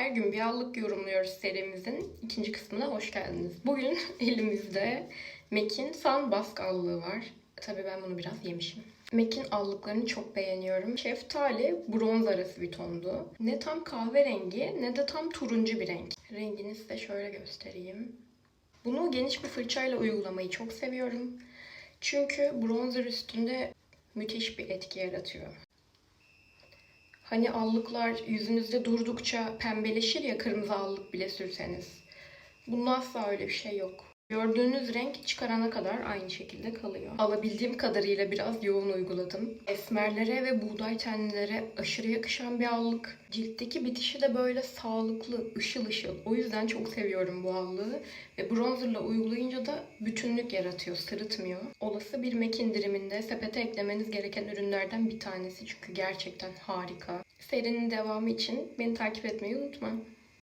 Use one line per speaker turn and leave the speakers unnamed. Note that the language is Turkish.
Her gün bir allık yorumluyoruz serimizin ikinci kısmına hoş geldiniz. Bugün elimizde MAC'in Sun Bask allığı var. Tabii ben bunu biraz yemişim. MAC'in allıklarını çok beğeniyorum. Şeftali bronz arası bir tondu. Ne tam kahverengi ne de tam turuncu bir renk. Rengini size şöyle göstereyim. Bunu geniş bir fırçayla uygulamayı çok seviyorum. Çünkü bronzer üstünde müthiş bir etki yaratıyor. Hani allıklar yüzünüzde durdukça pembeleşir ya kırmızı allık bile sürseniz. Bunda asla öyle bir şey yok. Gördüğünüz renk çıkarana kadar aynı şekilde kalıyor. Alabildiğim kadarıyla biraz yoğun uyguladım. Esmerlere ve buğday tenlilere aşırı yakışan bir allık. Ciltteki bitişi de böyle sağlıklı, ışıl ışıl. O yüzden çok seviyorum bu allığı. Ve bronzerla uygulayınca da bütünlük yaratıyor, sırıtmıyor. Olası bir MAC indiriminde sepete eklemeniz gereken ürünlerden bir tanesi. Çünkü gerçekten harika. Serinin devamı için beni takip etmeyi unutma.